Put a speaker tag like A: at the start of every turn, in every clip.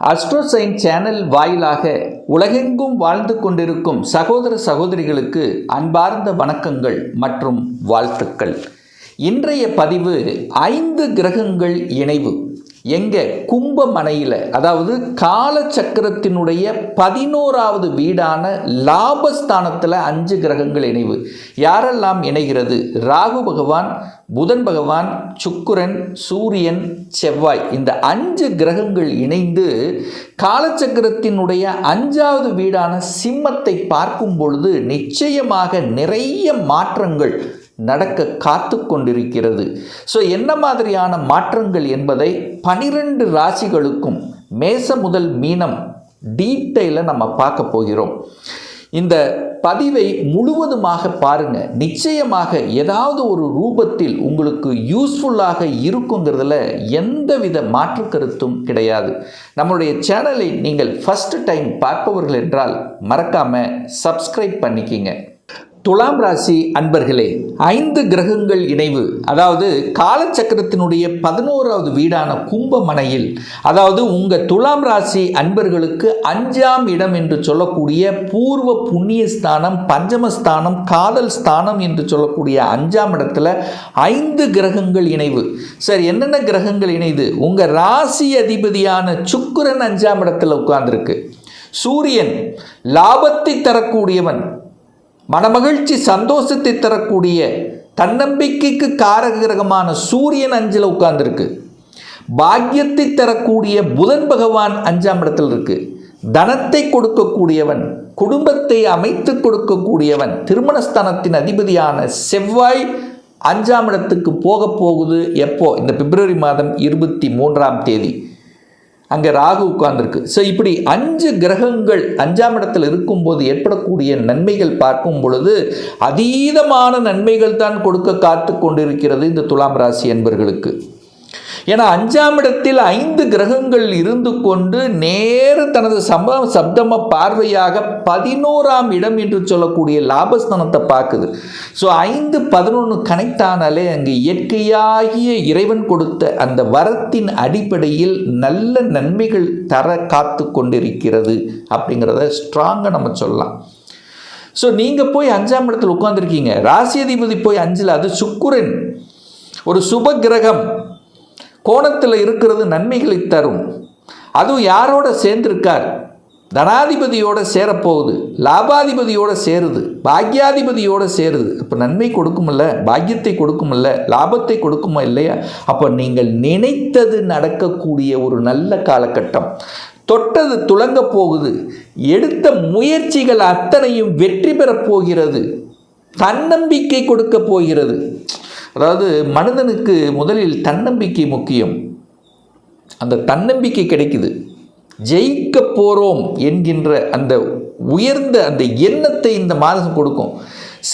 A: அஸ்ட்ரோசைன் channel வாயிலாக உலகெங்கும் வாழ்ந்து கொண்டிருக்கும் சகோதர சகோதரிகளுக்கு அன்பார்ந்த வணக்கங்கள் மற்றும் வாழ்த்துக்கள். இன்றைய பதிவு ஐந்து கிரகங்கள் இணைவு. எங்கே கும்பமனையில் அதாவது காலச்சக்கரத்தினுடைய பதினோராவது வீடான லாபஸ்தானத்தில் அஞ்சு கிரகங்கள் இணைவு. யாரெல்லாம் இணைகிறது? ராகு பகவான் புதன் பகவான் சுக்குரன் சூரியன் செவ்வாய். இந்த அஞ்சு கிரகங்கள் இணைந்து காலச்சக்கரத்தினுடைய அஞ்சாவது வீடான சிம்மத்தை பார்க்கும் பொழுது நிச்சயமாக நிறைய மாற்றங்கள் நடக்க காத்து கொண்டிருக்கிறது ஸோ என்ன மாதிரியான மாற்றங்கள் என்பதை பனிரெண்டு ராசிகளுக்கும் மேச முதல் மீனம் டீட்டெயிலில் நம்ம பார்க்க போகிறோம். இந்த பதிவை முழுவதுமாக பாருங்க. நிச்சயமாக ஏதாவது ஒரு ரூபத்தில் உங்களுக்கு யூஸ்ஃபுல்லாக இருக்குங்கிறதுல எந்தவித மாற்று கருத்தும் கிடையாது. நம்மளுடைய சேனலை நீங்கள் ஃபஸ்ட் டைம் பார்ப்பவர்கள் என்றால் மறக்காமல் சப்ஸ்கிரைப் பண்ணிக்கிங்க. துலாம் ராசி அன்பர்களே ஐந்து கிரகங்கள் இணைவு. அதாவது காலச்சக்கரத்தினுடைய பதினோராவது வீடான கும்பமனையில் அதாவது உங்கள் துலாம் ராசி அன்பர்களுக்கு அஞ்சாம் இடம் என்று சொல்லக்கூடிய பூர்வ புண்ணிய ஸ்தானம் பஞ்சமஸ்தானம் காதல் ஸ்தானம் என்று சொல்லக்கூடிய அஞ்சாம் இடத்துல ஐந்து கிரகங்கள் இணைவு. சார் என்னென்ன கிரகங்கள் இணைது? உங்கள் ராசி அதிபதியான சுக்கிரன் அஞ்சாம் இடத்துல உட்கார்ந்துருக்கு. சூரியன் லாபத்தை தரக்கூடியவன். மனமகிழ்ச்சி சந்தோஷத்தை தரக்கூடிய தன்னம்பிக்கைக்கு காரக கிரகமான சூரியன் அஞ்சில் உட்கார்ந்துருக்கு. பாக்கியத்தை தரக்கூடிய புதன் பகவான் அஞ்சாம் இடத்தில் இருக்கு. தனத்தை கொடுக்கக்கூடியவன் குடும்பத்தை அமைத்து கொடுக்கக்கூடியவன் திருமணஸ்தானத்தின் அதிபதியான செவ்வாய் அஞ்சாம் இடத்துக்கு போக போகுது. எப்போ? இந்த பிப்ரவரி மாதம் இருபத்தி மூன்றாம் தேதி. அங்கே ராகு உட்கார்ந்துருக்கு. ஸோ இப்படி அஞ்சு கிரகங்கள் அஞ்சாம் இடத்தில் இருக்கும்போது ஏற்படக்கூடிய நன்மைகள் பார்க்கும் பொழுது அதீதமான நன்மைகள் தான் கொடுக்க காத்து கொண்டிருக்கிறது இந்த துலாம் ராசி என்பர்களுக்கு. ஏன்னா அஞ்சாம் இடத்தில் ஐந்து கிரகங்கள் இருந்து கொண்டு நேர் தனது சம்ப சப்தம பார்வையாக பதினோராம் இடம் என்று சொல்லக்கூடிய லாபஸ்தானத்தை பார்க்குது. ஸோ ஐந்து பதினொன்று கனெக்ட் ஆனாலே அங்கே இயற்கையாகிய இறைவன் கொடுத்த அந்த வரத்தின் அடிப்படையில் நல்ல நன்மைகள் தர காத்து கொண்டிருக்கிறது அப்படிங்கிறத ஸ்ட்ராங்காக நம்ம சொல்லலாம். ஸோ நீங்கள் போய் அஞ்சாம் இடத்தில் உட்காந்துருக்கீங்க ராசி அதிபதி போய் அஞ்சில் அது சுக்குரன். ஒரு சுப கிரகம். கோணத்தில் இருக்கிறது நன்மைகளை தரும். அதுவும் யாரோட சேர்ந்திருக்கார்? தனாதிபதியோட சேரப்போகுது லாபாதிபதியோட சேருது பாக்யாதிபதியோட சேருது. அப்போ நன்மை கொடுக்குமில்ல பாக்கியத்தை கொடுக்குமில்ல லாபத்தை கொடுக்குமா இல்லையா? அப்போ நீங்கள் நினைத்தது நடக்கக்கூடிய ஒரு நல்ல காலகட்டம். தொட்டது துளங்க போகுது எடுத்த முயற்சிகள் அத்தனையும் வெற்றி பெறப் போகிறது தன்னம்பிக்கை கொடுக்க போகிறது. அதாவது மனிதனுக்கு முதலில் தன்னம்பிக்கை முக்கியம். அந்த தன்னம்பிக்கை கிடைக்குது. ஜெயிக்க போகிறோம் என்கின்ற அந்த உயர்ந்த அந்த எண்ணத்தை இந்த மாதம் கொடுக்கும்.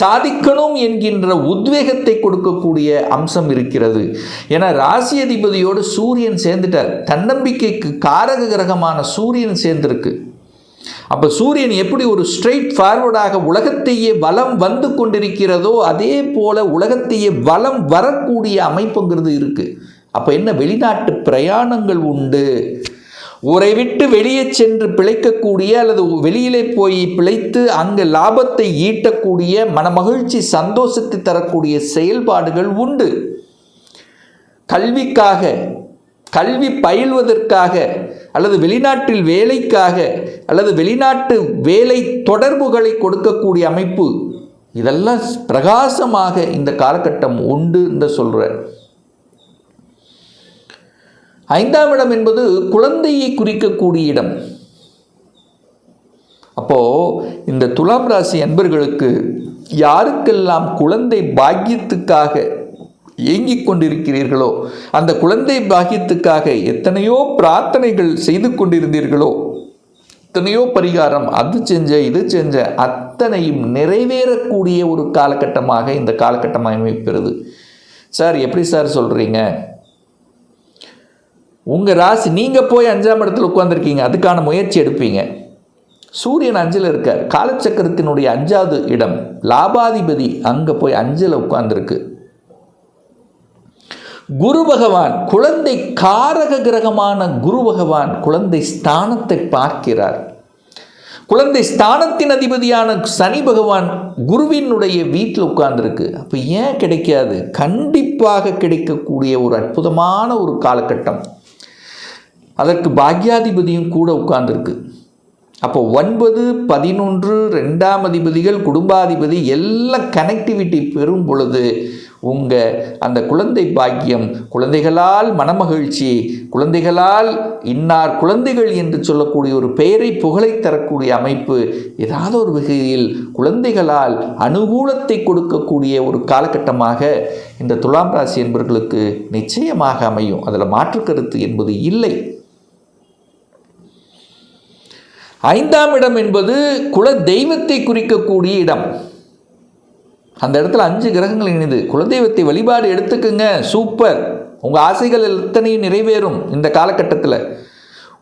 A: சாதிக்கணும் என்கின்ற உத்வேகத்தை கொடுக்கக்கூடிய அம்சம் இருக்கிறது. ஏன்னா ராசி அதிபதியோடு சூரியன் சேர்ந்துட்டார். தன்னம்பிக்கைக்கு காரக கிரகமான சூரியன் சேர்ந்திருக்கு. அப்போ சூரியன் எப்படி ஒரு ஸ்ட்ரெயிட் ஃபார்வர்டாக உலகத்தையே வலம் வந்து கொண்டிருக்கிறதோ அதே போல் உலகத்தையே வலம் வரக்கூடிய அமைப்புங்கிறது இருக்குது அப்போ என்ன வெளிநாட்டு பிரயாணங்கள் உண்டு? உரை விட்டு வெளியே சென்று பிழைக்கக்கூடிய அல்லது வெளியிலே போய் பிழைத்து அங்கு லாபத்தை ஈட்டக்கூடிய மனமகிழ்ச்சி சந்தோஷத்தை தரக்கூடிய செயல்பாடுகள் உண்டு. கல்விக்காக கல்வி பயில்வதற்காக அல்லது வெளிநாட்டில் வேலைக்காக அல்லது வெளிநாட்டு வேலை தொடர்புகளை கொடுக்கக்கூடிய அமைப்பு இதெல்லாம் பிரகாசமாக இந்த காலகட்டம் உண்டு என்று சொல்கிறார் ஐந்தாம் இடம் என்பது குழந்தையை குறிக்கக்கூடிய இடம். அப்போது இந்த துலாம் ராசி அன்பர்களுக்கு யாருக்கெல்லாம் குழந்தை பாக்கியத்துக்காக ஏங்கிக் கொண்டிருக்கிறீர்களோ அந்த குழந்தை பாகியத்துக்காக எத்தனையோ பிரார்த்தனைகள் செய்து கொண்டிருந்தீர்களோ? எத்தனையோ பரிகாரம் அது செஞ்ச இது செஞ்ச அத்தனையும் நிறைவேறக்கூடிய ஒரு காலகட்டமாக இந்த காலகட்டம் அமைப்பெறுது சார் எப்படி சார் சொல்கிறீங்க உங்கள் ராசி நீங்கள் போய் அஞ்சாம் இடத்துல உட்காந்துருக்கீங்க அதுக்கான முயற்சி எடுப்பீங்க. சூரியன் அஞ்சில் இருக்கார். காலச்சக்கரத்தினுடைய அஞ்சாவது இடம் லாபாதிபதி அங்கே போய் அஞ்சில் உட்காந்துருக்கு குரு பகவான் குழந்தை காரக கிரகமான குரு பகவான் குழந்தை ஸ்தானத்தை பார்க்கிறார். குழந்தை ஸ்தானத்தின் அதிபதியான சனி பகவான் குருவினுடைய வீட்டில் உட்கார்ந்துருக்கு. அப்போ ஏன் கிடைக்காது? கண்டிப்பாக கிடைக்கக்கூடிய ஒரு அற்புதமான ஒரு காலகட்டம். அதற்கு பாக்யாதிபதியும் கூட உட்கார்ந்துருக்கு. அப்போ ஒன்பது பதினொன்று ரெண்டாம் அதிபதிகள் குடும்பாதிபதி எல்லாம் கனெக்டிவிட்டி பெறும் பொழுது உங்கள் அந்த குழந்தை பாக்கியம் குழந்தைகளால் மனமகிழ்ச்சி குழந்தைகளால் இன்னார் குழந்தைகள் என்று சொல்லக்கூடிய ஒரு பெயரை புகழை தரக்கூடிய அமைப்பு ஏதாவது ஒரு வகையில் குழந்தைகளால் அனுகூலத்தை கொடுக்கக்கூடிய ஒரு காலகட்டமாக இந்த துலாம் ராசி என்பவர்களுக்கு நிச்சயமாக அமையும். அதில் மாற்று கருத்து என்பது இல்லை. ஐந்தாம் இடம் என்பது குல தெய்வத்தை குறிக்கக்கூடிய இடம். அந்த இடத்துல அஞ்சு கிரகங்கள் இணைந்து. குலதெய்வத்தை வழிபாடு எடுத்துக்குங்க. சூப்பர். உங்கள் ஆசைகள் எத்தனையும் நிறைவேறும் இந்த காலகட்டத்தில்.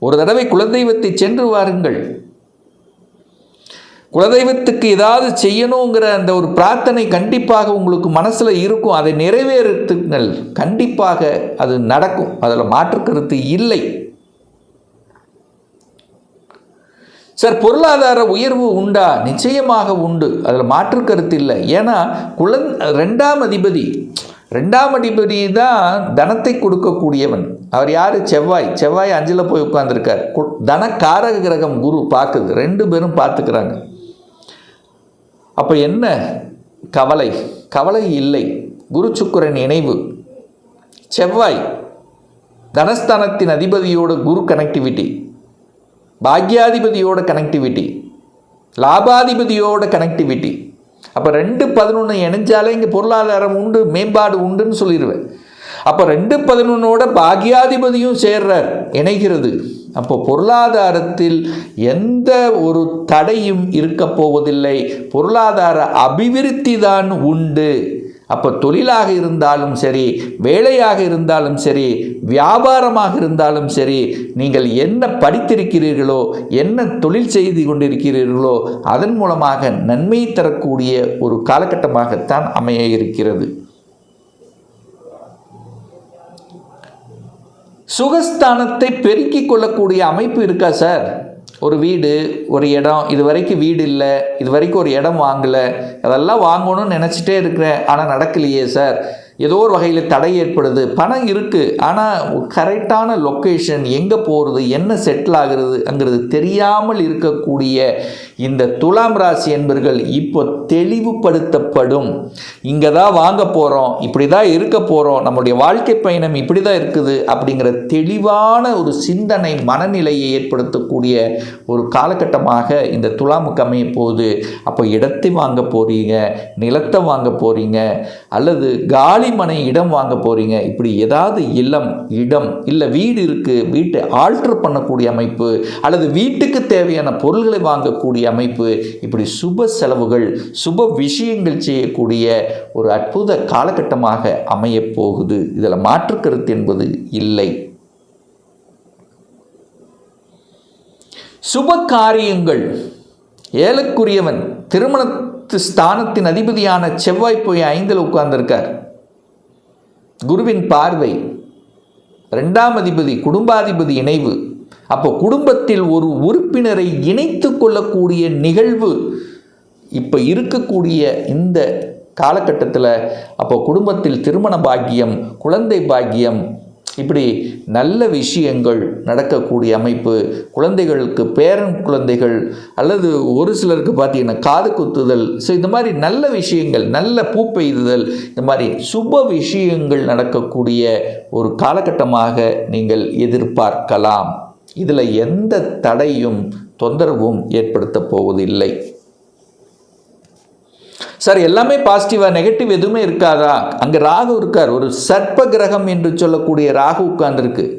A: ஒரு தடவை குலதெய்வத்தை சென்று வாருங்கள். குலதெய்வத்துக்கு ஏதாவது செய்யணுங்கிற அந்த ஒரு பிரார்த்தனை கண்டிப்பாக உங்களுக்கு மனசில் இருக்கும். அதை நிறைவேறுத்துங்கள். கண்டிப்பாக அது நடக்கும். அதில் மாற்று கருத்து இல்லை. சார் பொருளாதார உயர்வு உண்டா? நிச்சயமாக உண்டு. அதில் மாற்று கருத்து இல்லை. ஏன்னா குழந் ரெண்டாம் அதிபதி ரெண்டாம் அதிபதி தான் தனத்தை கொடுக்கக்கூடியவன். அவர் யார்? செவ்வாய். செவ்வாய் அஞ்சில் போய் உட்காந்துருக்கார் தன காரக கிரகம் குரு பார்க்குது. ரெண்டு பேரும் பார்த்துக்கிறாங்க. அப்போ என்ன? கவலை. கவலை இல்லை. குரு சுக்கரன் இணைவு. செவ்வாய் தனஸ்தானத்தின் அதிபதியோட குரு கனெக்டிவிட்டி பாக்யாதிபதியோட கனெக்டிவிட்டி லாபாதிபதியோட கனெக்டிவிட்டி அப்போ ரெண்டு பதினொன்று இணைஞ்சாலே இங்கே பொருளாதாரம் உண்டு மேம்பாடு உண்டுன்னு சொல்லிடுவேன் அப்போ ரெண்டு பதினொன்னோட பாக்யாதிபதியும் சேர்றார் இணைகிறது. அப்போ பொருளாதாரத்தில் எந்த ஒரு தடையும் இருக்க போவதில்லை பொருளாதார அபிவிருத்தி தான் உண்டு. அப்போ தொழிலாக இருந்தாலும் சரி வேலையாக இருந்தாலும் சரி வியாபாரமாக இருந்தாலும் சரி நீங்கள் என்ன படித்திருக்கிறீர்களோ என்ன தொழில் செய்து கொண்டிருக்கிறீர்களோ அதன் மூலமாக நன்மை தரக்கூடிய ஒரு காலகட்டமாகத்தான் அமைய இருக்கிறது. சுகஸ்தானத்தை பெருக்கிக் கொள்ளக்கூடிய அமைப்பு இருக்கா சார்? ஒரு வீடு ஒரு இடம் இது வரைக்கும் வீடு இல்லை இது வரைக்கும் ஒரு இடம் வாங்கலை அதெல்லாம் வாங்கணும்னு நினச்சிட்டே இருக்கிறேன் ஆனால் நடக்கலையே சார். ஏதோ ஒரு வகையில் தடை ஏற்படுது பணம் இருக்குது ஆனால் கரெக்டான லொக்கேஷன் எங்கே போகிறது என்ன செட்டில் ஆகுறதுங்கிறது தெரியாமல் இருக்கக்கூடிய இந்த துலாம் ராசி என்பர்கள் இப்போ தெளிவுபடுத்தப்படும். இங்கே தான் வாங்க போகிறோம் இப்படி தான் இருக்க போகிறோம் நம்முடைய வாழ்க்கை பயணம் இப்படி தான் இருக்குது அப்படிங்கிற தெளிவான ஒரு சிந்தனை மனநிலையை ஏற்படுத்தக்கூடிய ஒரு காலகட்டமாக இந்த துலாமுக்கு அமைய போகுது. அப்போ இடத்தை வாங்க போகிறீங்க நிலத்தை வாங்க போகிறீங்க அல்லது காலி மனை இடம் வாங்க போகிறீங்க இப்படி ஏதாவது இல்லம் இடம் இல்லை வீடு இருக்குது வீட்டை ஆல்டர் பண்ணக்கூடிய அமைப்பு அல்லது வீட்டுக்கு தேவையான பொருள்களை வாங்கக்கூடிய அமைப்பு இப்படி சுப செலவுகள் சுப விஷயங்கள் செய்யக்கூடிய ஒரு அற்புத காலகட்டமாக அமையப் போகுது. இதில் மாற்று கருத்து என்பது இல்லை. சுப காரியங்கள். ஏலக்குரியவன் திருமணத்து ஸ்தானத்தின் அதிபதியான செவ்வாய் போய் ஐந்தில் உட்கார்ந்திருக்கார். குருவின் பார்வை ரெண்டாம் அதிபதி குடும்பாதிபதி இணைவு. அப்போ குடும்பத்தில் ஒரு உறுப்பினரை இணைத்து கொள்ளக்கூடிய நிகழ்வு இப்போ இருக்கக்கூடிய இந்த காலகட்டத்தில் அப்போ குடும்பத்தில் திருமண பாக்கியம் குழந்தை பாக்கியம் இப்படி நல்ல விஷயங்கள் நடக்கக்கூடிய அமைப்பு குழந்தைகளுக்கு பேரன் குழந்தைகள் அல்லது ஒரு சிலருக்கு பார்த்தீங்கன்னா காது குத்துதல் ஸோ இந்த மாதிரி நல்ல விஷயங்கள் நல்ல பூ பெய்துதல் இந்த மாதிரி சுப விஷயங்கள் நடக்கக்கூடிய ஒரு காலகட்டமாக நீங்கள் எதிர்பார்க்கலாம். இதில் எந்த தடையும் தொந்தரவும் ஏற்படுத்தப் போவதில்லை. சார் எல்லாமே பாசிட்டிவாக நெகட்டிவ் எதுவுமே இருக்காதா? அங்கே ராகு இருக்கார். ஒரு சர்ப்ப கிரகம் என்று சொல்லக்கூடிய ராகு உட்கார்ந்துருக்கு.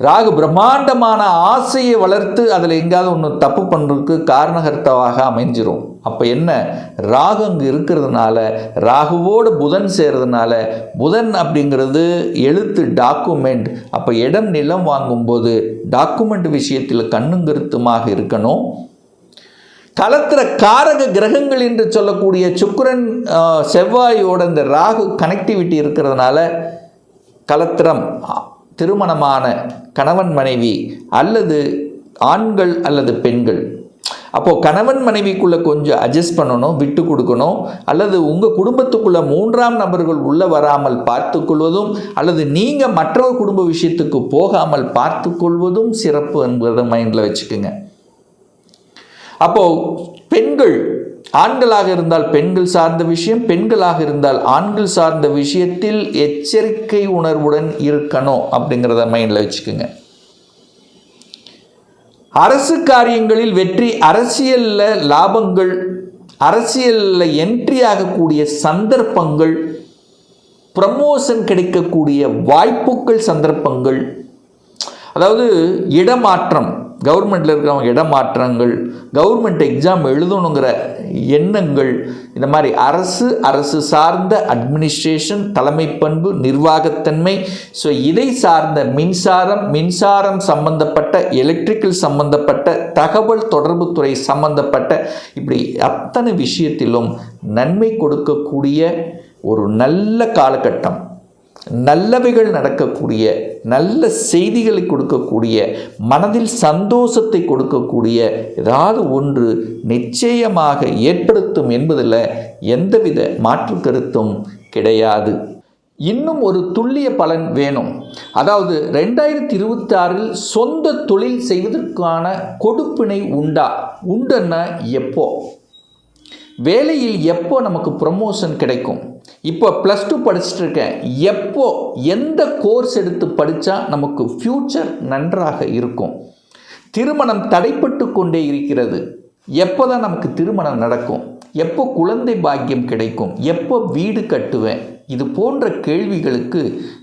A: ராகு பிரம்மாண்டமான ஆசையை வளர்த்து அதில் எங்கேயாவது ஒன்று தப்பு பண்ணுறதுக்கு காரணகர்த்தாவாக அமைஞ்சிரும். அப்போ என்ன? ராகு அங்கே இருக்கிறதுனால ராகுவோடு புதன் சேர்றதுனால புதன் அப்படிங்கிறது எழுத்து டாக்குமெண்ட் அப்போ இடம் நிலம் வாங்கும்போது டாக்குமெண்ட் விஷயத்தில் கண்ணும் கருத்துமாக இருக்கணும். களத்திர காரக கிரகங்கள் என்று சொல்லக்கூடிய சுக்கரன் செவ்வாயோட இந்த ராகு கனெக்டிவிட்டி இருக்கிறதுனால கலத்திரம் திருமணமான கணவன் மனைவி அல்லது ஆண்கள் அல்லது பெண்கள். அப்போது கணவன் மனைவிக்குள்ளே கொஞ்சம் அட்ஜஸ்ட் பண்ணணும் விட்டு கொடுக்கணும். அல்லது உங்கள் குடும்பத்துக்குள்ளே மூன்றாம் நபர்கள் உள்ளே வராமல் பார்த்துக்கொள்வதும் அல்லது நீங்கள் மற்றொரு குடும்ப விஷயத்துக்கு போகாமல் பார்த்துக்கொள்வதும் சிறப்பு என்பதை மைண்டில் வச்சுக்கோங்க. அப்போது பெண்கள் ஆண்களாக இருந்தால் பெண்கள் சார்ந்த விஷயம் பெண்களாக இருந்தால் ஆண்கள் சார்ந்த விஷயத்தில் எச்சரிக்கை உணர்வுடன் இருக்கணும் அப்படிங்கிறத மைண்டில் வச்சுக்கோங்க. அரசு காரியங்களில் வெற்றி அரசியலில் லாபங்கள் அரசியலில் என்ட்ரி ஆகக்கூடிய சந்தர்ப்பங்கள் ப்ரமோஷன் கிடைக்கக்கூடிய வாய்ப்புகள் சந்தர்ப்பங்கள். அதாவது இடமாற்றம். கவர்மெண்ட்டில் இருக்கிறவங்க இடமாற்றங்கள் கவர்மெண்ட் எக்ஸாம் எழுதணுங்கிற எண்ணங்கள் இந்த மாதிரி அரசு அரசு சார்ந்த அட்மினிஸ்ட்ரேஷன் தலைமை பண்பு நிர்வாகத்தன்மை ஸோ இதை சார்ந்த மின்சாரம் மின்சாரம் சம்பந்தப்பட்ட எலக்ட்ரிக்கல் சம்பந்தப்பட்ட தகவல் தொடர்புத்துறை சம்பந்தப்பட்ட இப்படி அத்தனை விஷயத்திலும் நன்மை கொடுக்கக்கூடிய ஒரு நல்ல காலகட்டம். நல்லவைகள் நடக்கக்கூடிய நல்ல செய்திகளை கொடுக்கக்கூடிய மனதில் சந்தோஷத்தை கொடுக்கக்கூடிய ஏதாவது ஒன்று நிச்சயமாக ஏற்படுத்தும் என்பதில் எந்தவித மாற்று கருத்தும் கிடையாது. இன்னும் ஒரு துல்லிய பலன் வேணும். அதாவது ரெண்டாயிரத்தி இருபத்தி ஆறில் சொந்த தொழில் செய்வதற்கான கொடுப்பினை உண்டா? உண்டுன்னா எப்போ? வேலையில் எப்போ நமக்கு ப்ரமோஷன் கிடைக்கும்? இப்போ ப்ளஸ் டூ படிச்சுட்டு இருக்கேன் எப்போ எந்த கோர்ஸ் எடுத்து படித்தா நமக்கு ஃப்யூச்சர் நன்றாக இருக்கும்? திருமணம் தடைப்பட்டு கொண்டே இருக்கிறது. எப்போ தான் நமக்கு திருமணம் நடக்கும்? எப்போ குழந்தை பாக்கியம் கிடைக்கும்? எப்போ வீடு கட்டுவேன்? இது போன்ற கேள்விகளுக்கு